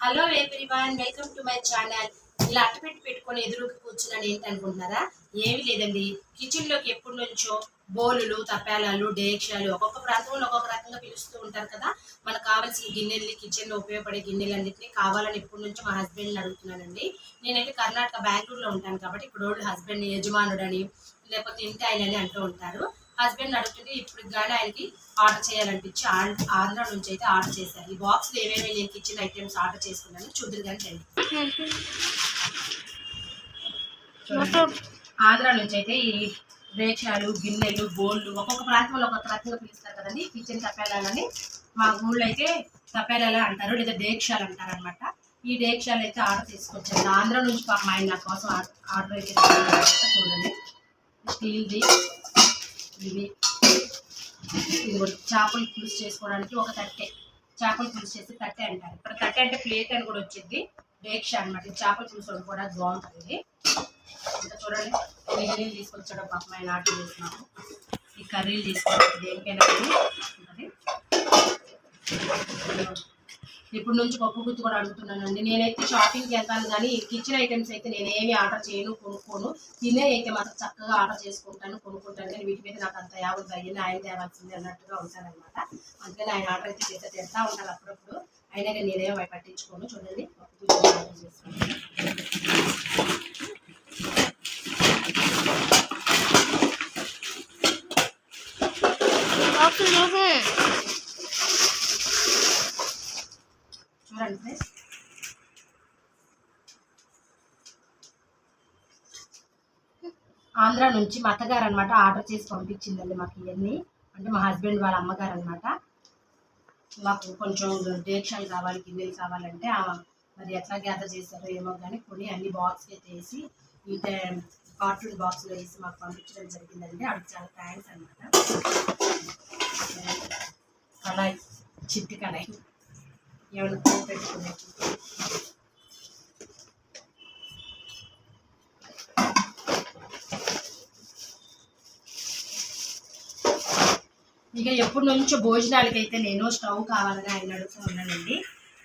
Hello everyone welcome to my channel ఇలా అట్టపెట్టి పెట్టుకొని ఎదురుకి కూర్చున్నాను ఏంటి అనుకుంటున్నారా ఏమీ లేదండి. కిచెన్లోకి ఎప్పటి నుంచో బోలులు తపాలాలు డేక్షాలు ఒక్కొక్క ప్రాంతంలో ఒక్కొక్క రకంగా పిలుస్తూ ఉంటారు కదా? మనకు కావాల్సిన గిన్నెల్ని కిచెన్లో ఉపయోగపడే గిన్నెలన్నింటినీ కావాలని ఎప్పటి నుంచో మా హస్బెండ్ అడుగుతున్నానండి. నేనైతే కర్ణాటక బెంగళూరులో ఉంటాను కాబట్టి ఇప్పుడు వాళ్ళు హస్బెండ్ యజమానుడని లేకపోతే ఇంటి ఆయన అని అంటూ ఉంటారు. హస్బెండ్ అడుగుతుంటే ఇప్పుడు కానీ ఆయనకి ఆర్డర్ చేయాలనిపించి ఆంధ్ర నుంచి అయితే ఆర్డర్ చేశారు. ఈ బాక్స్లో ఏమేమి నేను కిచెన్ ఐటమ్స్ ఆర్డర్ చేసుకున్నాను చూద్దరు కానీ రండి. చూడండి. ఆంధ్ర నుంచి అయితే ఈ రేషాలు గిన్నెలు బోళ్ళు ఒక్కొక్క ప్రాంతంలో ఒక్కొక్క రకంగా పిలుస్తారు కదండి. కిచెన్ తపేలాలని మా ఊళ్ళో అయితే తపేలాలు అంటారు లేదా డేక్షాలు అంటారు అనమాట ఈ డేక్షాలు అయితే ఆర్డర్ తీసుకొచ్చాను ఆంధ్ర నుంచి పాప ఆయన నా కోసం ఆర్డర్ అయితే తీసుకొచ్చారు. చూడండి. స్టీల్ది. ఇవి. ఇది చేపలు పులుసు చేసుకోవడానికి ఒక తట్టె. చేపలు పులుసు చేసి తట్టె అంటారు. ఇక్కడ తట్టె అంటే ప్లేట్ అని కూడా వచ్చింది. డేక్ష అనమాట చేపల పులుసు వండుకోవడానికి బాగుంటుంది ఇంకా చూడండి. బిర్యానీలు తీసుకొచ్చాడు పాపం ఆయన ఆర్డర్ చేసినాము ఈ కర్రీలు తీసుకొచ్చి దేనికైనా కానీ ఉంటుంది ఇప్పుడు నుంచి పప్పు గుత్తి కూడా అడుగుతున్నానండి. నేనైతే షాపింగ్కి వెళ్తాను కానీ కిచెన్ ఐటమ్స్ అయితే నేను ఏమి ఆర్డర్ చేయను కొనుక్కోను. తినే అయితే మాత్రం చక్కగా ఆర్డర్ చేసుకుంటాను కొనుక్కుంటాను. కానీ వీటి మీద నాకు అంత యాభై అయ్యింది ఆయన తేవాల్సింది అన్నట్టుగా ఉంటానమాట అందుకని ఆయన ఆర్డర్ అయితే చేస్తే తెస్తా ఉంటాను అప్పుడప్పుడు. అయినా కానీ నేనేమో పట్టించుకోను. చూడండి పప్పు గుత్తి ఆర్డర్ చేసుకున్నాను చూడండి ఆంధ్ర నుంచి మా అత్తగారు అనమాట ఆర్డర్ చేసి పంపించిందండి మాకు ఇవన్నీ. అంటే మా హస్బెండ్ వాళ్ళ అమ్మగారు అనమాట మాకు కొంచెం డేక్షాలు కావాలి గిన్నెలు కావాలంటే మరి ఎట్లా గ్యాదర్ చేశారో ఏమో కానీ కొని అన్ని బాక్స్ అయితే వేసి ఈ కార్టూన్ బాక్స్లో వేసి మాకు పంపించడం జరిగిందండి. అడిగి చాలా థ్యాంక్స్ అనమాట కళాయి చిట్టి కళాయి. ఏమైనా ఇక ఎప్పటి నుంచో భోజనాలకైతే నేను స్టవ్ కావాలని ఆయన అడుగుతూ ఉన్నానండి.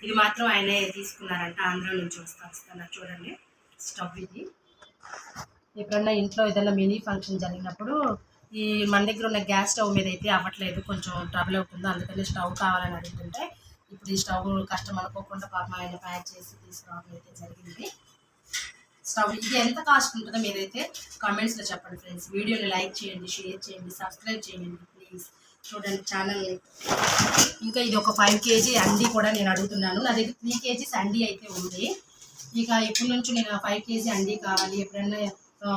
ఇది మాత్రం ఆయనే తీసుకున్నారంట. ఆంధ్ర నుంచి వస్తా వస్తున్నారు చూడండి. స్టవ్ ఇది. ఎప్పుడన్నా ఇంట్లో ఏదైనా మినీ ఫంక్షన్ జరిగినప్పుడు ఈ మన దగ్గర ఉన్న గ్యాస్ స్టవ్ మీద అయితే అవ్వట్లేదు. కొంచెం ట్రబుల్ అవుతుంది. అందుకని స్టవ్ కావాలని అడుగుతుంటే ఇప్పుడు ఈ స్టవ్ కష్టం అనుకోకుండా పాప ఆయన ప్యాక్ చేసి తీసుకురావడం అయితే జరిగింది. స్టవ్ ఇది ఎంత కాస్ట్ ఉంటుందో మీరైతే కామెంట్స్లో చెప్పండి ఫ్రెండ్స్. వీడియోని లైక్ చేయండి షేర్ చేయండి సబ్స్క్రైబ్ చేయండి ప్లీజ్ చూడండి ఛానల్ని ఇంకా ఇది ఒక ఫైవ్ కేజీ అండి కూడా నేను అడుగుతున్నాను. నా దగ్గర త్రీ కేజీస్ అండి అయితే ఉంది. ఇక ఇప్పటి నుంచి నేను ఫైవ్ కేజీ అండి కావాలి. ఎప్పుడైనా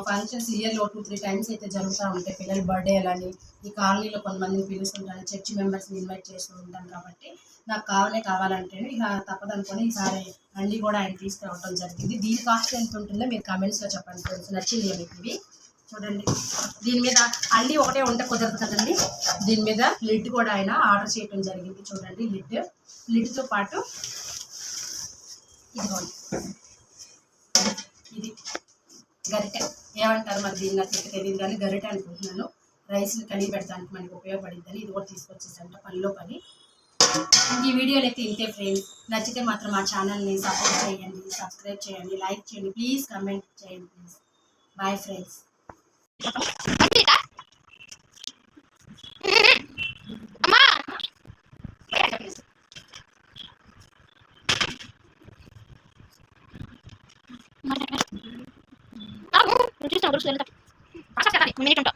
ఫంక్షన్స్ ఇయర్లో టూ త్రీ టైమ్స్ అయితే జరుగుతూ ఉంటాయి. పిల్లల బర్త్డే అని ఈ కాలనీలో కొంతమందిని పిలుస్తుంటాను చర్చి మెంబర్స్ని ఇన్వైట్ చేస్తూ ఉంటాను కాబట్టి నాకు కావాలే కావాలంటే ఇక తప్పదనుకొని ఈసారి అన్నీ కూడా ఆయన తీసుకురావడం జరిగింది. దీని కాస్ట్ ఎంత ఉంటుందో మీరు కామెంట్స్లో చెప్పండి ఫ్రెండ్స్ నచ్చింది మీకు ఇవి? చూడండి. దీని మీద అల్లి ఒకటే ఉంటే కుదరదు కదండి. దీని మీద లిడ్ కూడా ఆయన ఆర్డర్ చేయడం జరిగింది. చూడండి లిడ్ లిడ్తో పాటు ఇదిగోండి. ఏమంటారు మరి దీన్ని నాకు తెలియదు కానీ గరిటె అనుకుంటున్నాను. రైస్ని కలిగి పెడతానికి మనకి ఉపయోగపడిద్దని ఇది కూడా తీసుకొచ్చేసంట పనిలో పని. ఈ వీడియోలు అయితే ఇంతే ఫ్రెండ్స్ నచ్చితే మాత్రం మా ఛానల్ని సపోర్ట్ చేయండి సబ్స్క్రైబ్ చేయండి లైక్ చేయండి ప్లీజ్ కమెంట్ చేయండి ప్లీజ్ బాయ్ ఫ్రెండ్స్ చూసిన గురుసు వెళ్తా మినిట్ ఉంటా